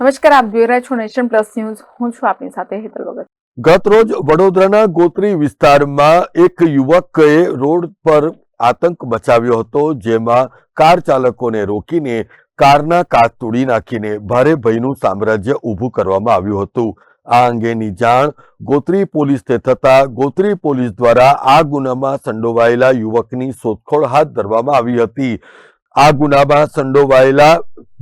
નમસ્કાર, આપ જોઈ રહ્યા છો નેશન પ્લસ ન્યૂઝ. હું છું આપની સાથે હેતલ વગર ગતરોજ વડોદરાના ગોત્રી વિસ્તારમાં એક યુવકે રોડ પર આતંક મચાવ્યો હતો, જેમાં કાર ચાલકોને રોકીને કારના કાચ તોડી નાખીને ભારે ભયનું સામ્રાજ્ય ઊભું કરવામાં આવ્યું હતું. આ અંગેની જાણ ગોત્રી પોલીસને થતા ગોત્રી પોલીસ દ્વારા આ ગુનામાં સંડોવાયેલા યુવકની શોધખોળ હાથ ધરવામાં આવી હતી. આ ગુનામાં સંડોવાયેલા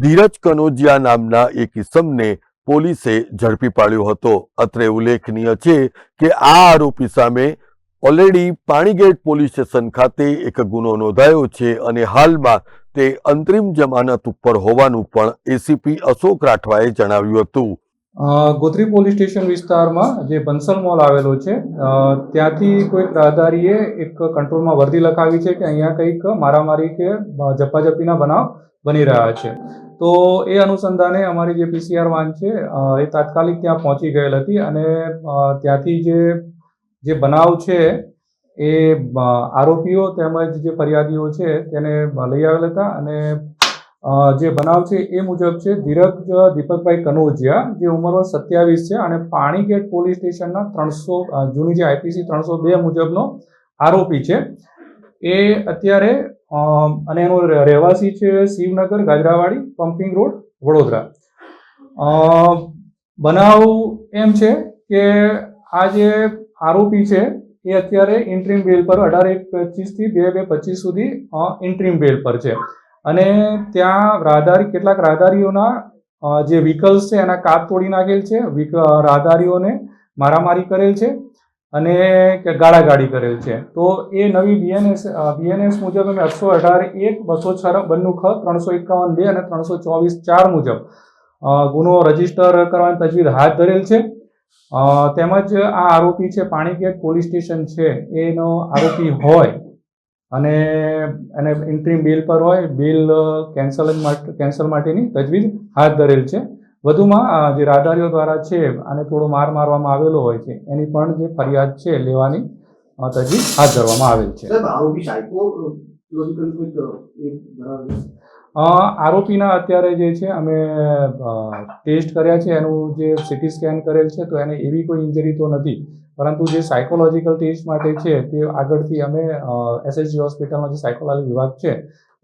ધીરજ કનોજિયા નામના એક ઇસમને પોલીસે ઝડપી પાડ્યો હતો. અત્રે ઉલ્લેખનીય છે કે આ આરોપી સામે ઓલરેડી પાણીગેટ પોલીસ સ્ટેશન ખાતે એક ગુનો નોંધાયો છે અને હાલમાં તે અંતરિમ જમાનત ઉપર હોવાનું પણ એસીપી અશોક રાઠવાએ જણાવ્યું હતું. ગોત્રી પોલીસ સ્ટેશન વિસ્તારમાં જે બંસલ મોલ આવેલો છે ત્યાંથી કોઈક રાહદારીએ એક કંટ્રોલમાં વર્દી લખાવી છે કે અહીંયા કંઈક મારામારી કે જપ્પાજપ્પીના બનાવ બની રહ્યા છે. તો એ અનુસંધાને અમારી જે પીસીઆર વાન છે એ તાત્કાલિક ત્યાં પહોંચી ગયેલ હતી અને ત્યાંથી જે જે બનાવ છે, એ આરોપીઓ તેમજ જે ફરિયાદીઓ છે તેને લઈ આવેલ હતા અને જે બનાવ છે એ મુજબ છે, ધીરજ દીપકભાઈ કનોજિયા, જે ઉંમર વર્ષ સત્યાવીસ છે અને પાણીગેટ પોલીસ સ્ટેશનના ત્રણસો જૂની જે આઈપીસી ત્રણસો બે મુજબનો આરોપી છે. એ અત્યારે અને એનો રહે- રહેવાસી છે શિવનગર, ગાજરાવાડી પમ્પિંગ રોડ, વડોદરા. બનાવ એમ છે કે આ જે આરોપી છે એ અત્યારે ઇન્ટ્રીમ બેલ પર અઢાર એક પચીસથી બે બે પચીસ સુધી ઇન્ટ્રીમ બેલ પર છે. અને ત્યાં રાહદારી, કેટલાક રાહદારીઓના જે વ્હીકલ્સ છે, એના કાપ તોડી નાખેલ છે. રાહદારીઓને મારામારી કરેલ છે અને ગાળાગાડી કરેલ છે. તો એ નવી બીએનએસ બીએનએસ મુજબ અમે એકસો અઢાર એક, બસો છ બન્નું ખ, ત્રણસો એકાવન બે અને ત્રણસો ચોવીસ ચાર મુજબ ગુનો રજિસ્ટર કરવાની તજવીજ હાથ ધરેલ છે. તેમજ આ આરોપી છે, પાણીગેટ પોલીસ સ્ટેશન છે. એનો આરોપી હોય અને એને ઇન્ટ્રીમ બિલ પર હોય બિલ કેન્સલ કેન્સલ માટેની તજવીજ હાથ ધરેલ છે. વધુમાં જે રાહદારીઓ દ્વારા છે આને થોડો માર મારવામાં આવેલો હોય છે એની પણ જે ફરિયાદ છે લેવાની તજવીજ હાથ ધરવામાં આવેલ છે. આરોપીના અત્યારે જે છે અમે ટેસ્ટ કર્યા છે એનું જે સિટી સ્કેન કરેલ છે તો એને એવી કોઈ ઇન્જરી તો નથી. પરંતુ જે સાયકોલોજીકલ ટેસ્ટ માટે છે તે આગળથી અમે એસએસજી હોસ્પિટલનો જે સાયકોલોજી વિભાગ છે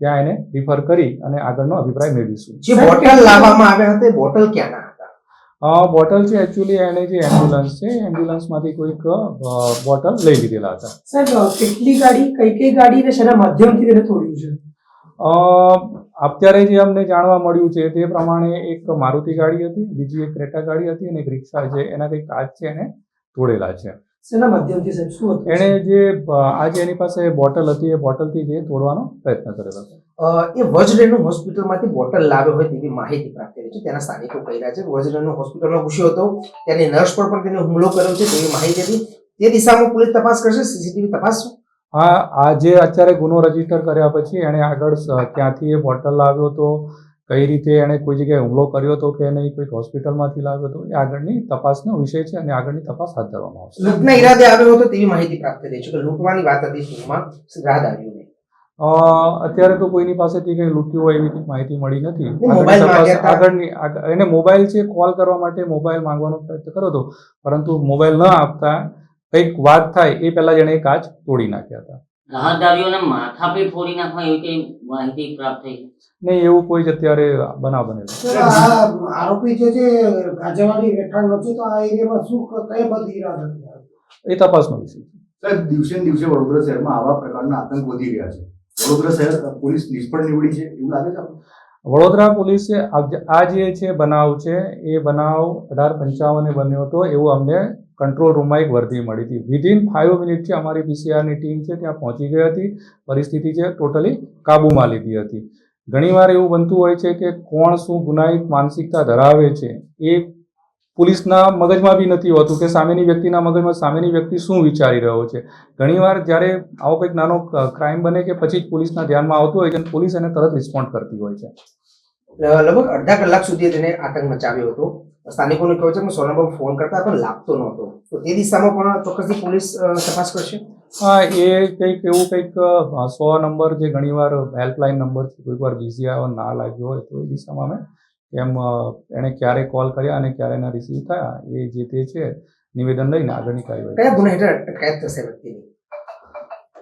ત્યાં એને રિફર કરી અને આગળનો અભિપ્રાય મેળવીશું. જે બોટલ લાવવામાં આવ્યા હતા બોટલ ક્યાંના હતા? બોટલ છે એકચ્યુઅલી એને જે એમ્બ્યુલન્સ છે એમ્બ્યુલન્સમાંથી કોઈક બોટલ લઈ લીધેલા હતા. સાહેબ કેટલી ગાડી કઈ કઈ ગાડી ને શેના માધ્યમથી તેને તોડ્યું છે? અ, અત્યારે જે અમને જાણવા મળ્યું છે તે પ્રમાણે એક મારુતિ ગાડી હતી બીજી એક ક્રેટા ગાડી હતી અને એક રિક્ષા છે એના કંઈક કાચ છે એને તોડેલા છે. શેના માધ્યમથી સાહેબ? શું હતું એણે જે આજે એની પાસે બોટલ હતી એ બોટલથી જે તોડવાનો પ્રયત્ન કરેલો હતો. અ, એ વજરેનુ હોસ્પિટલમાંથી બોટલ લાવ્યો હોય તેવી માહિતી પ્રાપ્ત થઈ છે. તેના સ્થાનિકો કહી રહ્યા છે વજરેનુ હોસ્પિટલમાં ઘૂસ્યો હતો. ત્યારે નર્સ પર પણ તેને હુમલો કર્યો છે તેવી માહિતી હતી. તે દિશામાં પોલીસ તપાસ કરશે? સીસીટીવી તપાસ? આ આ જે અત્યારે ગુનો રજિસ્ટર કર્યા પછી એણે આગળ ક્યાંથી એ બોટલ લાવ્યો હતો. કઈ રીતે એણે કોઈ જગ્યાએ હુમલો કર્યો હતો કે નહીં કોઈક હોસ્પિટલમાંથી લાવ્યો હતો એ આગળની તપાસનો વિષય છે અને આગળની તપાસ હાથ ધરવામાં આવશે. લૂંટના ઈરાદે આવ્યો હતો તેવી માહિતી પ્રાપ્ત થઈ છે. કે લૂંટવાની વાત હતી ટૂંકમાં રાહદારીઓને અ, અત્યારે તો કોઈની પાસેથી કંઈ લૂંટ્યું હોય એવી માહિતી મળી નથી. આગળની એને મોબાઈલ છે કોલ કરવા માટે મોબાઈલ માંગવાનો પ્રયત્ન કર્યો હતો પરંતુ મોબાઈલ ન આપતા કંઈક વાત થાય એ પહેલા જેને કાચ તોડી નાખ્યા હતા. રાહદારીઓને માથા પે ફોડી નાખવા એવી કઈ માહિતી પ્રાપ્ત થઈ? નહીં એવું કોઈ જ અત્યારે બનાવ બનેલો આરોપી જે છે ગાજેવાડી રહેઠાણનો છે તો આ એરિયામાં શું કઈ બધી ઈરાદા એ તપાસનો વિષય છે. સાહેબ દિવસે ને દિવસે વડોદરા શહેરમાં આવા પ્રકારના આતંક વધી રહ્યા છે. વડોદરા શહેર પોલીસ નિષ્ફળ નીવડી છે એવું લાગે છે વડોદરા પોલીસે આ જે- આ જે છે બનાવ છે એ બનાવ અઢાર પંચાવને બન્યો હતો એવું અમને કંટ્રોલ રૂમમાં એક વર્દી મળી હતી. વિધિન ફાઇવ મિનિટથી અમારી પીસીઆરની ટીમ છે ત્યાં પહોંચી ગઈ હતી. પરિસ્થિતિ છે ટોટલી કાબૂમાં લીધી હતી. ઘણીવાર એવું બનતું હોય છે કે કોણ શું ગુનાહિત માનસિકતા ધરાવે છે એ પોલીસના મગજમાં બી નથી હોતું કે સામેની વ્યક્તિના મગજમાં સામેની વ્યક્તિ શું વિચારી રહ્યો છે. ઘણીવાર જ્યારે આવો કંઈક નાનો ક્રાઇમ બને કે પછી જ પોલીસના ધ્યાનમાં આવતું હોય છે પોલીસ એને તરત રિસ્પોન્ડ કરતી હોય છે. લગભગ અડધા કલાક સુધી તેને આતંક મચાવ્યો હતો. સ્થાનિકોને કહ્યું છે? કે સોના ફોન કરતા પણ લાગતો નહોતો. તો તે દિશામાં પણ ચોક્કસથી પોલીસ તપાસ કરશે? હા એ કંઈક એવું કંઈક સો નંબર જે ઘણીવાર હેલ્પલાઇન નંબર છે કોઈક વાર બિઝી આવ્યો ના લાગ્યો હોય તો એ દિશામાં અમે એમ એણે ક્યારે કોલ કર્યા અને ક્યારે એના રિસીવ થયા એ જે તે છે નિવેદન લઈને આગળની કાર્યવાહી કયા ગુના હેઠળ અટકાયત થશે વ્યક્તિની?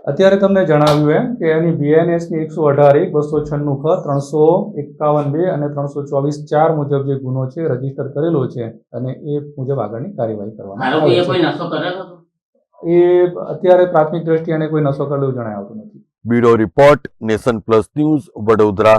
અત્યારે તમને જણાવ્યું એમ કે એની બીએનએસની એકસો અઢાર એક બસો છન્નું ખ ત્રણસો એકાવન બે અને ત્રણસો ચોવીસ ચાર મુજબ જે ગુનો છે રજિસ્ટર કરેલો છે અને એ મુજબ આગળની કાર્યવાહી કરવામાં આવે એ અત્યારે પ્રાથમિક દ્રષ્ટિએ એને કોઈ નશો કરેલું જણાવતું નથી. Bureau report nation plus news Vadodara.